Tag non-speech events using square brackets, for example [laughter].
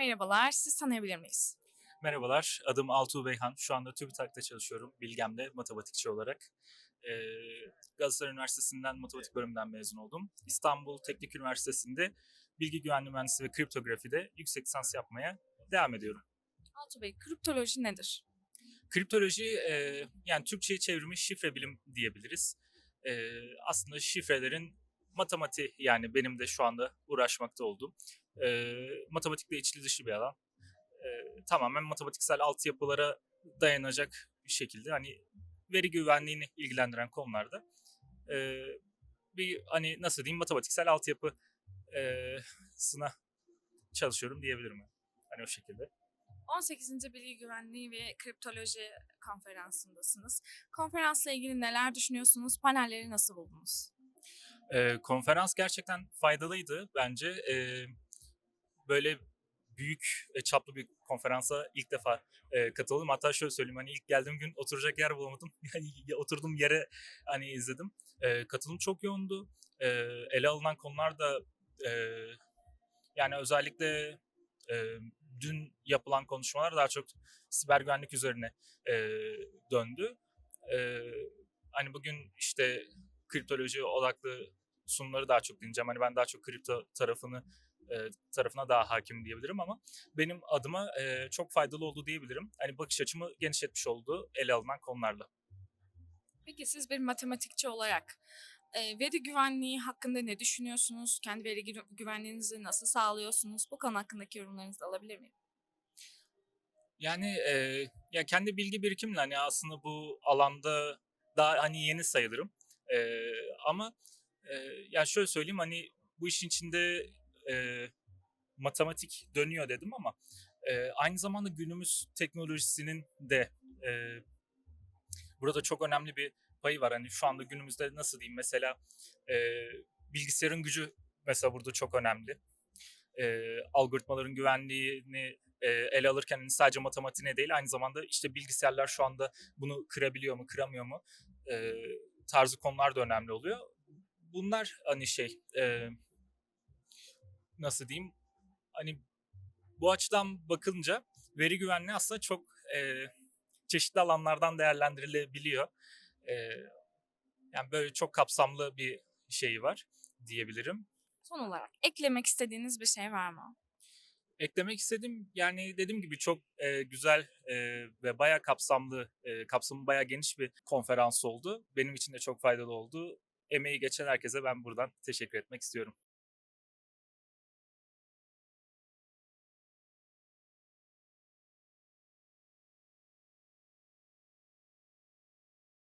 Merhabalar, sizi tanıyabilir miyiz? Merhabalar, adım Altuğ Beyhan. Şu anda TÜBİTAK'ta çalışıyorum, Bilgem'de matematikçi olarak. Ee, Galatasaray Üniversitesi'nden matematik bölümünden mezun oldum. İstanbul Teknik Üniversitesi'nde bilgi güvenliği mühendisliği ve kriptografide yüksek lisans yapmaya devam ediyorum. Altuğ Bey, kriptoloji nedir? Kriptoloji, e, yani Türkçe'ye çevrimi şifre bilim diyebiliriz. E, aslında şifrelerin matematiği, yani benim de şu anda uğraşmakta olduğum, e, matematikle içli dışı bir alan. E, tamamen matematiksel altyapılara dayanacak bir şekilde, hani veri güvenliğini ilgilendiren konularda e, bir hani nasıl diyeyim matematiksel altyapı e, sına çalışıyorum diyebilirim. Hani o şekilde. 18. Bilgi Güvenliği ve Kriptoloji konferansındasınız. Konferansla ilgili neler düşünüyorsunuz? Panelleri nasıl buldunuz? Ee, konferans gerçekten faydalıydı bence. Ee, böyle büyük e, çaplı bir konferansa ilk defa e, katıldım. Hatta şöyle söyleyeyim hani ilk geldiğim gün oturacak yer bulamadım. [laughs] Yani ya- oturduğum yere hani izledim. Ee, katılım çok yoğundu. Ee, ele alınan konular da e, yani özellikle e, dün yapılan konuşmalar daha çok siber güvenlik üzerine e, döndü. E, hani bugün işte kriptoloji odaklı sunumları daha çok dinleyeceğim. Hani ben daha çok kripto tarafını e, tarafına daha hakim diyebilirim ama benim adıma e, çok faydalı oldu diyebilirim. Hani bakış açımı genişletmiş oldu ele alınan konularla. Peki siz bir matematikçi olarak e, veri güvenliği hakkında ne düşünüyorsunuz? Kendi veri gü- güvenliğinizi nasıl sağlıyorsunuz? Bu konu hakkındaki yorumlarınızı alabilir miyim? Yani e, ya kendi bilgi birikimle hani aslında bu alanda daha hani yeni sayılırım. E, ama e, ya şöyle söyleyeyim hani bu işin içinde e, matematik dönüyor dedim ama e, aynı zamanda günümüz teknolojisinin de e, burada çok önemli bir payı var. Hani şu anda günümüzde nasıl diyeyim mesela e, bilgisayarın gücü mesela burada çok önemli. E, algoritmaların güvenliğini e, ele alırken hani sadece matematiğine değil aynı zamanda işte bilgisayarlar şu anda bunu kırabiliyor mu kıramıyor mu e, tarzı konular da önemli oluyor. Bunlar hani şey e, nasıl diyeyim hani bu açıdan bakınca veri güvenliği aslında çok e, çeşitli alanlardan değerlendirilebiliyor. E, yani böyle çok kapsamlı bir şeyi var diyebilirim. Son olarak eklemek istediğiniz bir şey var mı? Eklemek istedim yani dediğim gibi çok e, güzel e, ve bayağı kapsamlı, e, kapsamı bayağı geniş bir konferans oldu. Benim için de çok faydalı oldu. Emeği geçen herkese ben buradan teşekkür etmek istiyorum.